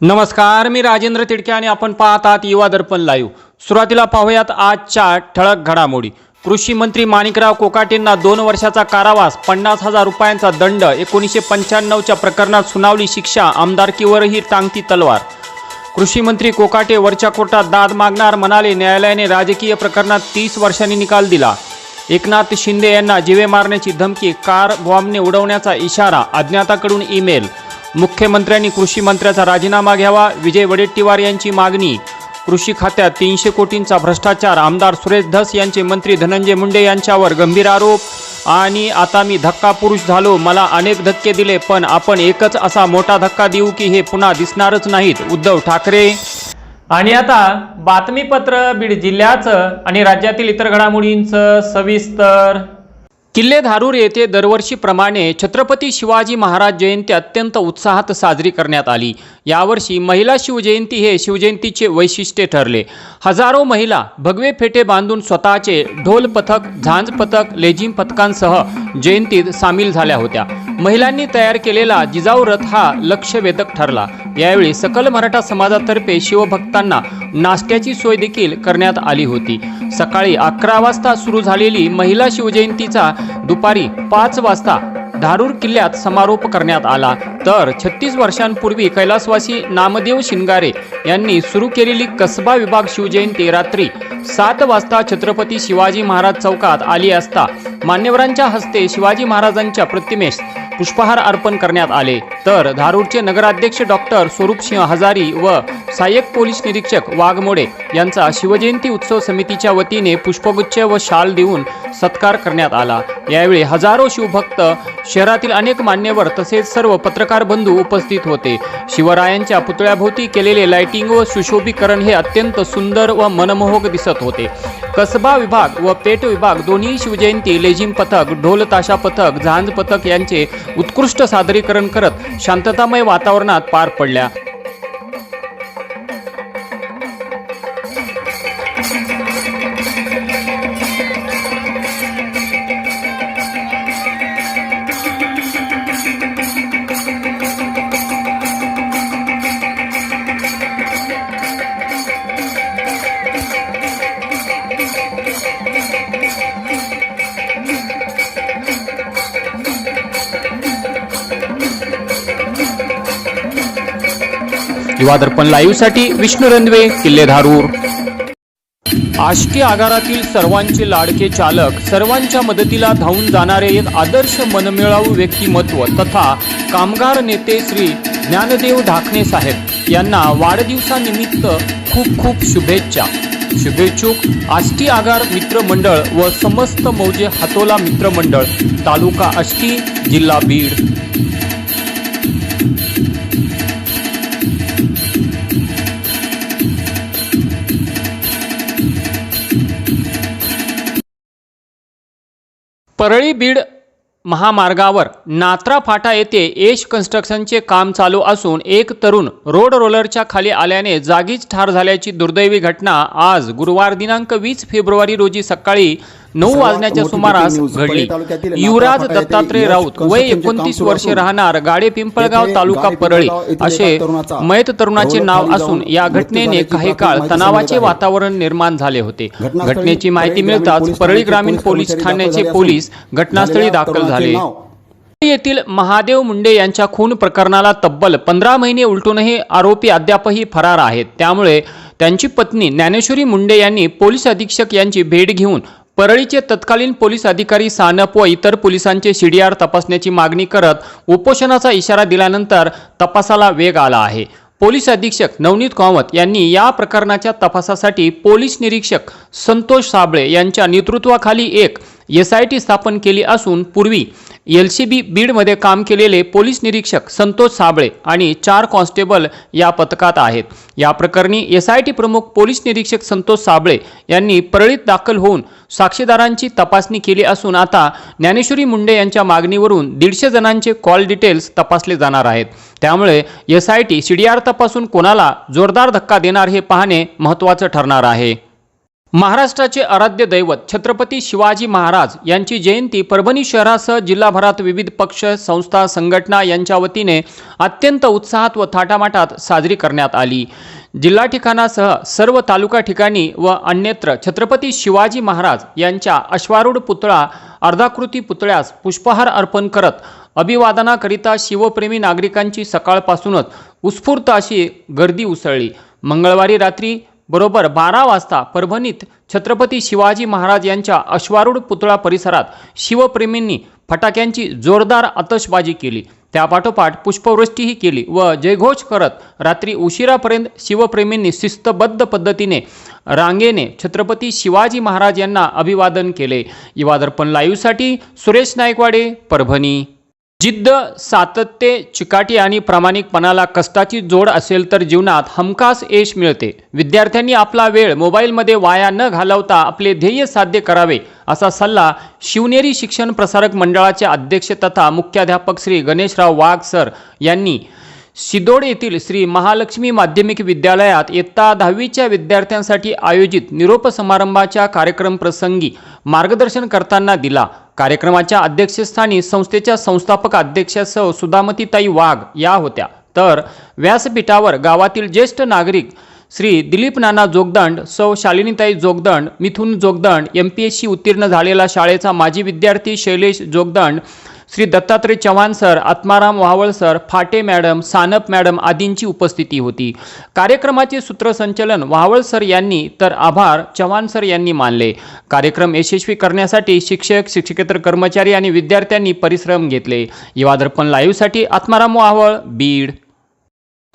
नमस्कार मी राजेंद्र तिडके आणि आपण पाहत आहात युवा दर्पण लाईव्ह. सुरुवातीला पाहूयात आजच्या ठळक घडामोडी. कृषी मंत्री माणिकराव कोकाटेंना दोन वर्षाचा कारावास पन्नास हजार रुपयांचा दंड एकोणीसशे पंच्याण्णवच्या प्रकरणात सुनावली शिक्षा आमदारकीवरही टांगती तलवार. कृषी मंत्री कोकाटे वरच्या कोर्टात दाद मागणार म्हणाले न्यायालयाने राजकीय प्रकरणात तीस वर्षांनी निकाल दिला. एकनाथ शिंदे यांना जिवे मारण्याची धमकी कार बॉम्बने उडवण्याचा इशारा अज्ञाताकडून ईमेल. मुख्यमंत्र्यांनी कृषी मंत्र्याचा राजीनामा घ्यावा विजय वडेट्टीवार यांची मागणी. कृषी खात्यात तीनशे कोटींचा भ्रष्टाचार आमदार सुरेश धस यांचे मंत्री धनंजय मुंडे यांच्यावर गंभीर आरोप. आणि आता मी धक्का पुरुष झालो मला अनेक धक्के दिले पण आपण एकच असा मोठा धक्का देऊ की हे पुन्हा दिसणारच नाहीत. उद्धव ठाकरे आणि आता बातमीपत्र बीड जिल्ह्याचं आणि राज्यातील इतर घडामोडींचं सविस्तर. किल्ले धारूर येथे दरवर्षीप्रमाणे छत्रपती शिवाजी महाराज जयंती अत्यंत उत्साहात साजरी करण्यात आली. यावर्षी महिला शिवजयंती हे शिवजयंतीचे वैशिष्ट्य ठरले. हजारो महिला भगवे फेटे बांधून स्वतःचे ढोल पथक झांज पथक लेझिम पथकांसह जयंतीत सामील झाल्या होत्या. महिलांनी तयार केलेला जिजाऊ रथ हा लक्षवेधक ठरला. यावेळी सकल मराठा समाजातर्फे शिवभक्तांना नाश्त्याची सोय देखील करण्यात आली होती. सकाळी अकरा वाजता सुरू झालेली महिला शिवजयंतीचा दुपारी पाच वाजता धारूर किल्ल्यात समारोप करण्यात आला. तर छत्तीस वर्षांपूर्वी कैलासवासी नामदेव शिंगारे यांनी सुरू केलेली कसबा विभाग शिवजयंती रात्री सात वाजता छत्रपती शिवाजी महाराज चौकात आली असता मान्यवरांच्या हस्ते शिवाजी महाराजांच्या प्रतिमेस पुष्पहार अर्पण करण्यात आले. तर धारूरचे नगराध्यक्ष डॉक्टर स्वरूपसिंह हजारी व सहाय्यक पोलीस निरीक्षक वाघमोडे यांचा शिवजयंती उत्सव समितीच्या वतीने पुष्पगुच्छ व शाल देऊन सत्कार करण्यात आला. यावेळी हजारो शिवभक्त शहरातील अनेक मान्यवर तसेच सर्व पत्रकार बंधू उपस्थित होते. शिवरायांच्या पुतळ्याभोवती केलेले लाइटिंग व सुशोभीकरण हे अत्यंत सुंदर व मनमोहक दिसत होते. कसबा विभाग व पेट विभाग दोन्ही शिवजयंती लेझिम पथक ढोल ताशा पथक झांज पथक यांचे उत्कृष्ट सादरीकरण करत शांततामय वातावरणात पार पडल्या. युवा दर्पण लाईव्हसाठी विष्णू रंधवे किल्ले धारूर. आष्टी आगारातील सर्वांचे लाडके चालक सर्वांच्या मदतीला धावून जाणारे एक आदर्श मनमिळावू व्यक्तिमत्व तथा कामगार नेते श्री ज्ञानदेव ढाकणे साहेब यांना वाढदिवसानिमित्त खूप खूप शुभेच्छा. शुभेच्छुक आष्टी आगार मित्रमंडळ व समस्त मौजे हातोला मित्रमंडळ तालुका आष्टी जिल्हा बीड. परळी बीड महामार्गावर नात्रा फाटा येथे एश कन्स्ट्रक्शनचे काम चालू असून एक तरुण रोड रोलरच्या खाली आल्याने जागीच ठार झाल्याची दुर्दैवी घटना आज गुरुवार दिनांक वीस फेब्रुवारी रोजी सकाळी नऊ वाजण्याच्या सुमारास. घडली. युवराज दत्तात्रय राऊत वय एकोणतीस वर्षे राहणार गाडे पिंपळगाव तालुका परळी. असे मयत तरुणाचे नाव असून या घटनेने काही काळ तणावाचे. वातावरण निर्माण झाले होते. घटनेची माहिती मिळताच परळी ग्रामीण पोलीस ठाण्याचे पोलीस घटनास्थळी दाखल झाले. येथील महादेव मुंडे यांच्या खून प्रकरणाला तब्बल पंधरा महिने उलटूनही आरोपी अद्यापही फरार आहेत. त्यामुळे त्यांची पत्नी ज्ञानेश्वरी मुंडे यांनी पोलीस अधीक्षक यांची भेट घेऊन परळीचे तत्कालीन पोलीस अधिकारी सानप व इतर पोलिसांचे सीडीआर तपासण्याची मागणी करत उपोषणाचा इशारा दिल्यानंतर तपासाला वेग आला आहे. पोलीस अधीक्षक नवनीत कामत यांनी या प्रकरणाच्या तपासासाठी पोलीस निरीक्षक संतोष साबळे यांच्या नेतृत्वाखाली एक एस आय टी स्थापन केली असून पूर्वी एल सी बी बीडमध्ये काम केलेले पोलीस निरीक्षक संतोष साबळे आणि चार कॉन्स्टेबल या पथकात आहेत. या प्रकरणी एस आय टी प्रमुख पोलीस निरीक्षक संतोष साबळे यांनी परळीत दाखल होऊन साक्षीदारांची तपासणी केली असून आता ज्ञानेश्वरी मुंडे यांच्या मागणीवरून दीडशे जणांचे कॉल डिटेल्स तपासले जाणार आहेत. त्यामुळे S I T C D R तपासून कोणाला जोरदार धक्का देणार हे पाहणे महत्त्वाचं ठरणार आहे. महाराष्ट्राचे आराध्य दैवत छत्रपती शिवाजी महाराज यांची जयंती परभणी शहरासह जिल्हाभरात विविध पक्ष संस्था संघटना यांच्या वतीने अत्यंत उत्साहात व थाटामाटात साजरी करण्यात आली. जिल्हा ठिकाणासह सर्व तालुका ठिकाणी व अन्यत्र छत्रपती शिवाजी महाराज यांच्या अश्वारूढ पुतळा अर्धाकृती पुतळ्यास पुष्पहार अर्पण करत अभिवादनाकरिता शिवप्रेमी नागरिकांची सकाळपासूनच उत्स्फूर्त अशी गर्दी उसळली. मंगळवारी रात्री बरोबर बारा वाजता परभणीत छत्रपती शिवाजी महाराज यांच्या अश्वारूढ पुतळा परिसरात शिवप्रेमींनी फटाक्यांची जोरदार आतषबाजी केली. त्यापाठोपाठ पुष्पवृष्टीही केली व जयघोष करत रात्री उशिरापर्यंत शिवप्रेमींनी शिस्तबद्ध पद्धतीने रांगेने छत्रपती शिवाजी महाराज यांना अभिवादन केले. युवादर्पण लाईव्हसाठी सुरेश नायकवाडे परभणी. जिद्द सातत्य चिकाटी आणि प्रामाणिकपणाला कष्टाची जोड असेल तर जीवनात हमखास यश मिळते. विद्यार्थ्यांनी आपला वेळ मोबाईलमध्ये वाया न घालवता आपले ध्येय साध्य करावे असा सल्ला शिवनेरी शिक्षण प्रसारक मंडळाचे अध्यक्ष तथा मुख्याध्यापक श्री गणेशराव वाघ सर यांनी सिदोड येथील श्री महालक्ष्मी माध्यमिक विद्यालयात इयत्ता दहावीच्या विद्यार्थ्यांसाठी आयोजित निरोप समारंभाच्या कार्यक्रम प्रसंगी मार्गदर्शन करताना दिला. कार्यक्रमाच्या अध्यक्षस्थानी संस्थेच्या संस्थापक अध्यक्षासह सुधामतीताई वाघ या होत्या. तर व्यासपीठावर गावातील ज्येष्ठ नागरिक श्री दिलीप नाना जोगदंड सौ शालिनीताई Jogdand Mithun Jogdand M P S C उत्तीर्ण झालेला शाळेचा माजी विद्यार्थी Shailesh Jogdand Shri Dattatray Chavan sir Atmaram Waval sir Phate madam Sanap madam आदींची उपस्थिती होती. कार्यक्रमाचे सूत्रसंचलन वावळ सर यांनी तर आभार चव्हाण सर यांनी मानले. कार्यक्रम यशस्वी करण्यासाठी शिक्षक शिक्षकेतर कर्मचारी आणि विद्यार्थ्यांनी परिश्रम घेतले. युवादर्पण लाईव्हसाठी आत्माराम वावळ बीड.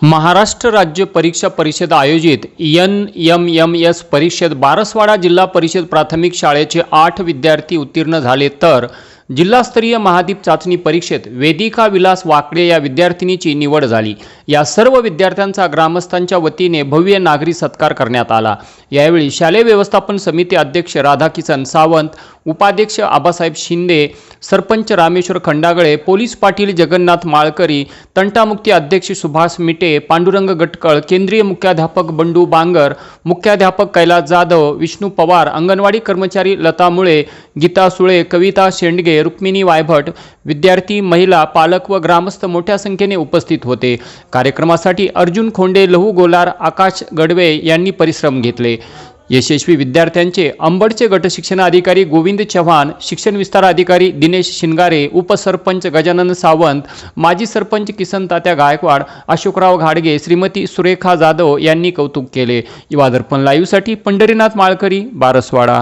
महाराष्ट्र राज्य परीक्षा परिषद आयोजित एन एम एम एस परीक्षेत बारसवाडा जिल्हा परिषद प्राथमिक शाळेचे आठ विद्यार्थी उत्तीर्ण झाले तर जिल्हास्तरीय महादीप चाचणी परीक्षेत वेदिका विलास वाकडे या विद्यार्थिनीची निवड झाली. या सर्व विद्यार्थ्यांचा ग्रामस्थांच्या वतीने भव्य नागरी सत्कार करण्यात आला. यावेळी शालेय व्यवस्थापन समिती अध्यक्ष राधाकिसन सावंत उपाध्यक्ष आबासाहेब शिंदे सरपंच रामेश्वर खंडागळे पोलीस पाटील जगन्नाथ माळकरी तंटामुक्ती अध्यक्ष सुभाष मिटे पांडुरंग गटकळ केंद्रीय मुख्याध्यापक बंडू बांगर मुख्याध्यापक कैलास जाधव विष्णू पवार अंगणवाडी कर्मचारी लता मुळे गीता सुळे कविता शेंडगे रुक्मिणी वायभट विद्यार्थी महिला पालक व ग्रामस्थ मोठ्या संख्येने उपस्थित होते. कार्यक्रमासाठी अर्जुन खोंडे लहू गोलार आकाश गडवे यांनी परिश्रम घेतले. यशस्वी विद्यार्थ्यांचे अंबडचे गटशिक्षण अधिकारी गोविंद चव्हाण शिक्षण विस्तार अधिकारी दिनेश शिंगारे उपसरपंच गजानन सावंत माजी सरपंच किसन तात्या गायकवाड अशोकराव घाडगे श्रीमती सुरेखा जाधव यांनी कौतुक केले. युवा दर्पण लाईव्हसाठी पंढरीनाथ माळकरी बारसवाडा.